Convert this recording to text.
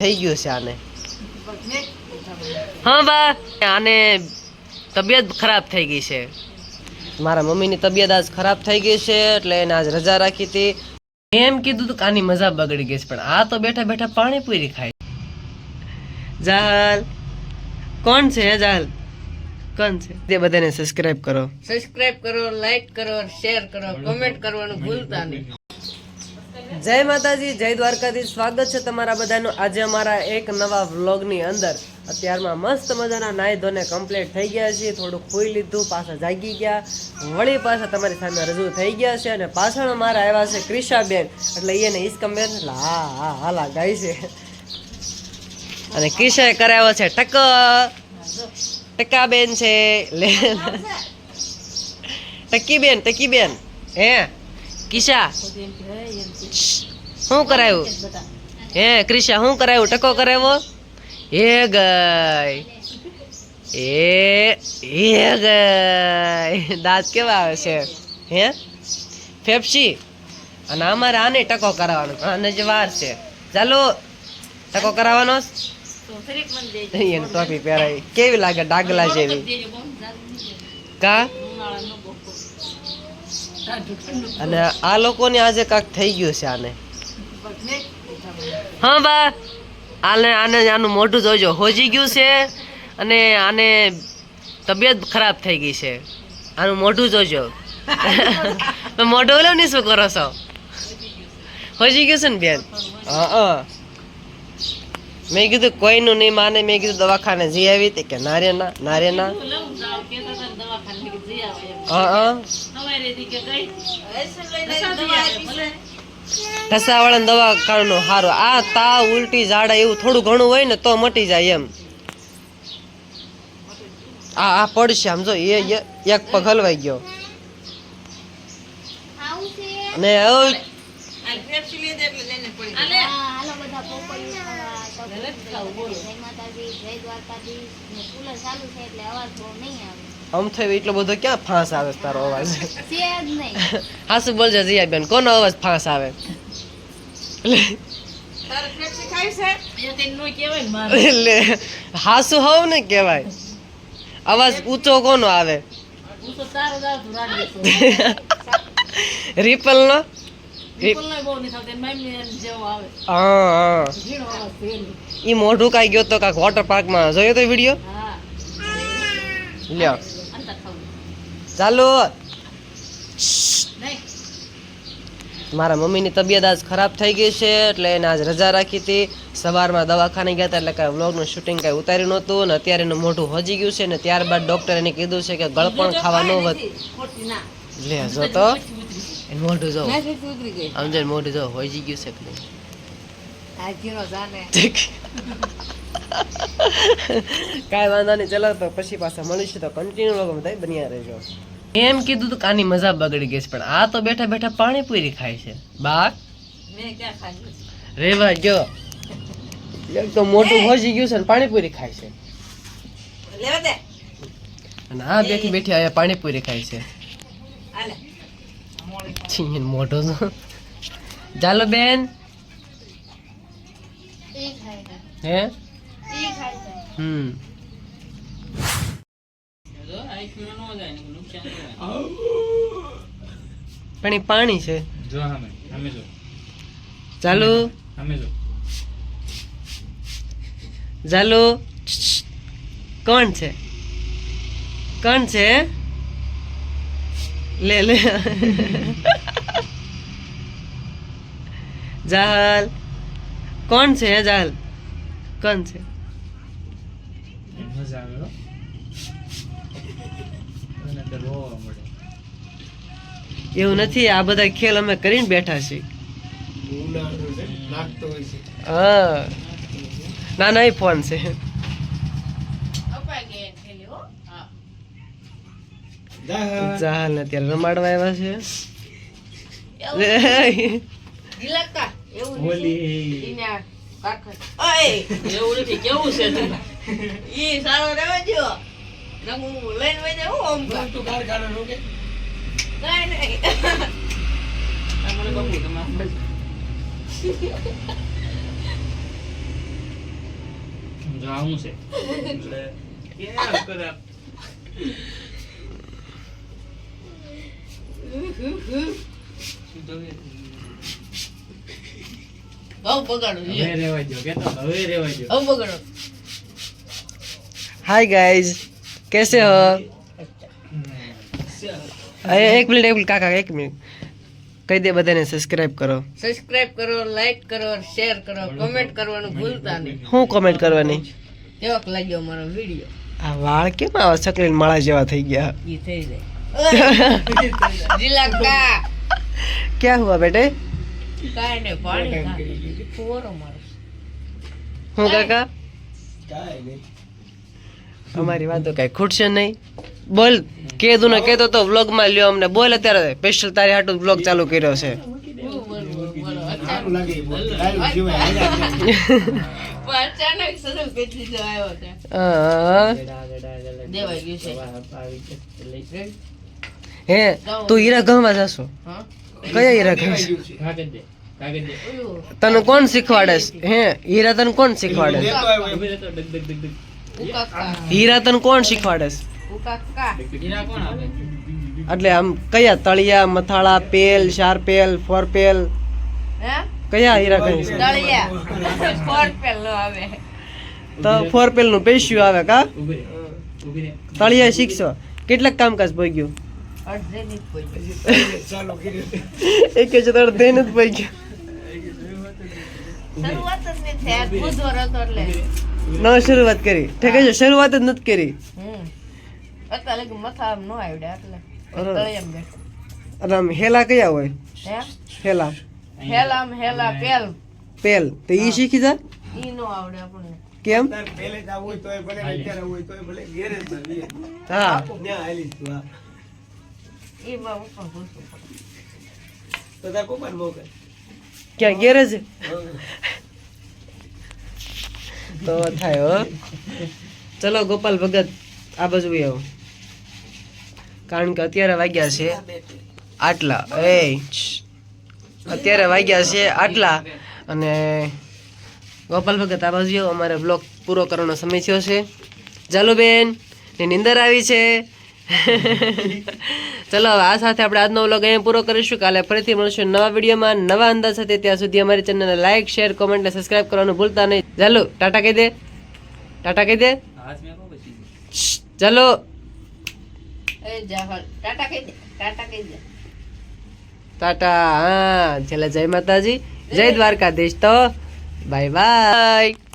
થઈ ગયું છે આને. હા બા. આને તબિયત ખરાબ થઈ ગઈ છે. મારા મમ્મીની તબિયત આજ ખરાબ થઈ ગઈ છે એટલે એને આજ રજા રાખી હતી. મેં એમ કીધું કે આની મજા બગડી ગઈ છે પણ આ તો બેઠા બેઠા પાણીપુરી ખાય જાહલ કોણ છે જાહલ કોણ છે? તે બધાને સબસ્ક્રાઇબ કરો. સબસ્ક્રાઇબ કરો લાઈક કરો શેર કરો કમેન્ટ કરવાનું ભૂલતા નહીં. જય માતાજી, જય દ્વારકાથી સ્વાગત છે તમારા બધાનું આજે અમારા એક નવા વ્લોગની અંદર. અત્યારમાં મસ્ત મજાના નાહી ધોને કમ્પ્લીટ થઈ ગયા છીએ. થોડુંક ખોઈ લીધું, પાછા જાગી ગયા. વળી પાછા તમારી સામે રજૂ થઈ ગયા છે અને પાછળ મારા આવ્યા છે ક્રિશાબેન એટલે એને ઈસ્કમબેન એટલે હા હા, હાલા, ગાય છે. અને ક્રિશાએ કરાવ્યો છે ટક ટકાબેન છે. લે. ટકીબેન ટકીબેન હે કિશા શું કરાયું? હે, ક્રિશા, શું કરાયું? ટકો કરાવ્યો? એ ગઈ. એ એ ગઈ. દાંત કેવા આવે છે? હે? ફેફસી. અને અમારે આને ટકો કરાવવાનો. આને જ વાર છે. ચાલો, ટકો કરાવવાનો. એને ટોપી પહેરાવી. કેવી લાગે? ડાગલા જેવી. કા? અને આ લોકોને આજે કાંક થઈ ગયું છે આને. હા બા. આને આને આનું મોઢું જોજો. હોજી ગયું છે અને આને તબિયત ખરાબ થઈ ગઈ છે. આનું મોઢું જોજો. મોઢું ઓલો ને શું કરો છો? હોજી ગયું છે ને બેન? હા હા. મેં કીધું કોઈનું નહીં માને. મેં કીધું દવાખાને જઈ આવી હતી કે નારે ના નારે ના. હા હા ઠસાવાળા દવાખાનું સારું આ તાવ ઉલટી ઝાડા એવું થોડું ઘણું હોય ને તો મટી જાય એમ. આ આ પડશે આમ જો એ એ- એક પગ હલવાઈ ગયો. અને હવે હાલો બધા પોપૈયું ખાવા તો જય માતાજી જય દ્વારકાધીશ ને કુલર ચાલુ છે એટલે અવાજ બહુ નહીં આવે આમ થયું એટલો બધો ક્યાં ફાંસ આવે તારો અવાજ? હા શું બોલજો જીયા બેન કોનો અવાજ ફાંસ આવે? એટલે હાસુ હોવ ને કેવાય અવાજ ઊંચો કોનો આવે? રિપલ નો ઈ મોઢું કાઈ ગયો તો કાક વોટર પાર્કમાં. જોયો તો વિડિયો લ્યો. ચાલો. મારા મમ્મીની તબિયત આજ ખરાબ થઈ ગઈ છે એટલે એને આજ રજા રાખી હતી. સવારમાં દવાખાને ગયા હતા એટલે કાંઈ વ્લોગનું શૂટિંગ કાંઈ ઉતાર્યું નહોતું ને અત્યારે એનું મોઢું હજી ગયું છે ને ત્યારબાદ ડૉક્ટરે એને કીધું છે કે ગળપણ ખાવા ન વધ. લે જો તો. એનું મોઢું જો એનું મોઢું જો હોજી ગયું છે જાને કાંઈ વાંધો નહીં ચલો તો પછી પાછા મળીશું તો કન્ટિન્યુ લોકો બધા બન્યા રહેજો. એમ કીધું તું કાની મજા બગડી ગઈ છે પણ આ તો બેઠા બેઠા પાણીપુરી ખાય છે. બા મેં ક્યાં ખાધું રેવા ગયો એક તો મોટું ભોજી ગયું છે ને પાણીપુરી ખાય છે. અને આ બેઠી બેઠી અહીંયા પાણીપુરી ખાય છે. એનો મોઢો તો ચાલો બેન હે હમ પણ એ પાણી છે. ચાલો ચાલો કોણ છે. કોણ છે. લે લે. જાહલ કોણ છે જાહલ કોણ છે હો એવું નથી આ બધા ખેલ અમે કરીને બેઠા છીએ. હા. ના ના એ ફોન છે. જાહલ. ને અત્યારે રમાડવા આવ્યા છે. હોલી ઈને આ કાકા ઓય. એવું નથી કેવું છે ઈ સારો લઈને તું રોકે? કાઈ નહીં. મને બહુ તમારે જો આવું છે. હાય ગાઈઝ કેસે હો? એક મિનિટ એક મિનિટ કાકા એક મિનિટ કહી દે બધાને સબસ્ક્રાઇબ કરો. સબસ્ક્રાઇબ કરો લાઈક કરો શેર કરો. કમેન્ટ કરવાનું ભૂલતા નહીં. હું કમેન્ટ કરવાની? કેવો લાગ્યો મારો વીડિયો આ વાળ કેમ આવા સકલીન માળા જેવા થઈ ગયા? ઈ થઈ જાય. રિલાક્સ ક્યાં હુઆ બેટે? કાંઈ નહીં પાણી ખા ફુવારો મારો. હું કાકા? અમારી વાતો કઈ ખૂટશે નહીં. બોલ કેદું ને કેતો તો વ્લોગમાં લ્યો અમને. બોલ અત્યારે સ્પેશિયલ તારી હાટુ વ્લોગ ચાલુ કર્યો છે. બોલો બોલો અચાનક અચાનક સદુ કેટલી જો આવ્યો છે. હા. દેવાઈ ગયું છે. હે તું હીરા ઘઉંમાં જશો? હા. કયા હીરા ઓલું તને કોણ શીખવાડે હે? હીરા તને કોણ શીખવાડે હીરા તને કોણ શીખવાડે એટલે આમ કયા તળિયા મથાળા પેલ શાર પેલ ફોર પેલ કયા હીરા કહે છે દળિયા ફોર પેલો આવે. તો ફોર પેલનું પૈસ્યું આવે કા? તળિયા શીખશો. કેટલાક કામકાજ પડી એક જ દઈને જ શરૂઆત જ નહીં થઈ આજ બુધવાર એટલે. ન શરૂઆત કરી. ઠેકે છે શરૂઆત જ નથી કરી. હમ. અત્યારે મથા આમ હેલા કયા હોય? હે? હેલા. હેલામ હેલા પેલ. પેલ. તો ઈ શીખી જા. ઈ નો આવડે આપણને. કેમ? હા. બા ઉપર ક્યાં ગેરેજ તો થાય હો. ચલો ગોપાલ ભગત આ બાજુ આવો. કારણ કે અત્યારે વાગ્યા છે આટલા. એ અત્યારે વાગ્યા છે આટલા. અને ગોપાલ ભગત આ બાજુ. અમારે બ્લોગ પૂરો કરવાનો સમય થયો છે. ચાલો બેન ને નિંદર આવી છે. ચલો આ સાથે આપણે આજનો વ્લોગ અહીંયા પૂરો કરીશું. કાલે ફરીથી મળશું નવા વિડીયોમાં નવા અંદાજ સાથે. ત્યાં સુધી અમારી ચેનલને લાઇક શેર કોમેન્ટ અને સબસ્ક્રાઇબ કરવાનું ભૂલતા નહીં. ચાલો ટાટા કહી દે. ટાટા કહી દે. ચાલો. ટાટા હા છેલ્લે જય માતાજી. જય દ્વારકાધીશ તો. Bye bye